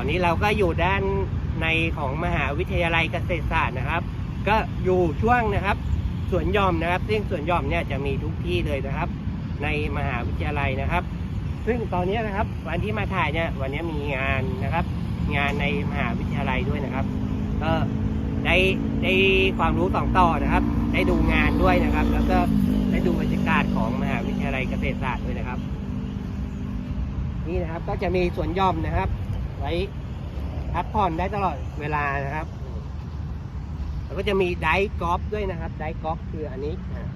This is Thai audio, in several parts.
อนนี้เราก็อยู่ด้านในของมหาวิทยาลัยเกษตรศาสตร์นะครับ ก็อยู่ช่วงนะครับสวนหย่อมนะครับ ซึ่งสวนหย่อมเนี่ยจะมีทุกที่เลยนะครับ ในมหาวิทยาลัยนะครับ ซึ่งตอนนี้นะครับ วันที่มาถ่ายเนี่ยวันนี้มีงานนะครับ งานในมหาวิทยาลัยด้วยนะครับก็ได้ได้ความรู้สองต่อนะครับ ได้ดูงานด้วยนะครับ แล้วก็ได้ดูบรรยากาศของมหาวิทยาลัยเกษตรศาสตร์ด้วยนะครับ นี่นะครับก็จะมีสวนหย่อมนะครับ ไว้พักผ่อนได้ตลอดเวลานะครับ แล้วก็จะมีไดฟ์กอล์ฟด้วยนะครับไดฟ์กอล์ฟคืออันนี้อ่า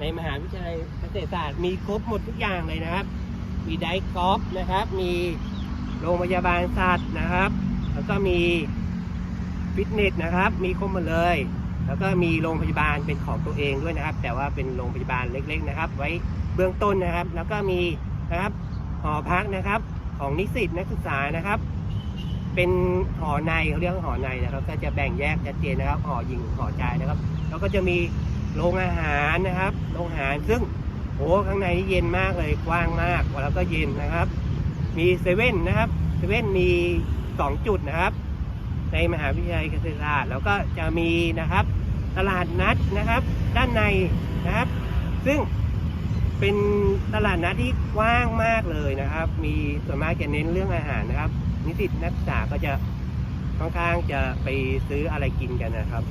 ในมหาวิทยาลัยเกษตรศาสตร์มีครบหมดทุกอย่างเลยนะครับ มีไดฟ์กอล์ฟนะครับ มีโรงพยาบาลสัตว์นะครับ แล้วก็มีฟิตเนสนะครับ มีครบหมดเลย แล้วก็มีโรงพยาบาลเป็นของตัวเองด้วยนะครับ แต่ว่าเป็นโรงพยาบาลเล็ก ๆ นะครับ ไว้เบื้องต้นนะครับ แล้วก็มีนะครับหอพักนะครับ ของนิสิตนักศึกษานะครับ เป็นหอในเขาเรียกหอในนะครับ ก็จะแบ่งแยกชัดเจนนะครับหอหญิงหอชายนะครับ แล้วก็จะมีโรงอาหารนะครับโรงอาหารซึ่งโอ้ข้างในนี่เย็นมากเลยกว้างมากแล้วก็เย็นนะครับ มีเซเว่นนะครับเซเว่นมีสองจุดนะครับ ในมหาวิทยาลัยเกษตรศาสตร์แล้วก็จะมีนะครับ ตลาดนัดนะครับ ด้านในนะครับ ซึ่ง เป็นตลาดนัดที่กว้างมากเลยนะครับ มีส่วนมากจะเน้นเรื่องอาหารนะครับ นิสิตนักศึกษาก็จะค่อนข้างจะไปซื้ออะไรกินกันนะครับ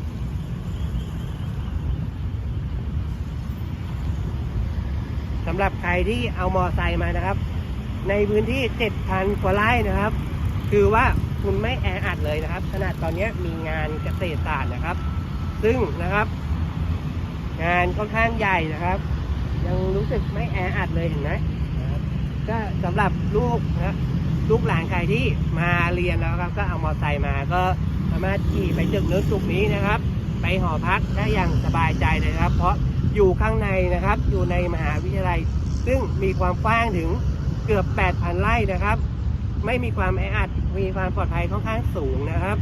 สำหรับใครที่เอามอไซค์มานะครับ ในพื้นที่ 7,000 กว่าไร่นะครับ คือว่าคุณไม่แออัดเลยนะครับ ขนาดตอนนี้มีงานเกษตรศาสตร์นะครับ ซึ่งนะครับ งานค่อนข้างใหญ่นะครับ ยังรู้สึกไม่แออัดเลยเห็นไหมนะครับก็สำหรับลูกนะลูกหลานใครที่มาเรียนแล้วครับ ก็เอามอเตอร์ไซค์มาก็สามารถขี่ไปตึกเนื้อสุกนี้นะครับ ไปหอพักได้อย่างสบายใจเลยนะครับ เพราะอยู่ข้างในนะครับ อยู่ในมหาวิทยาลัย ซึ่งมีความกว้างถึงเกือบ 8,000 ไร่นะครับ ไม่มีความแออัด มีความปลอดภัยค่อนข้างสูงนะครับ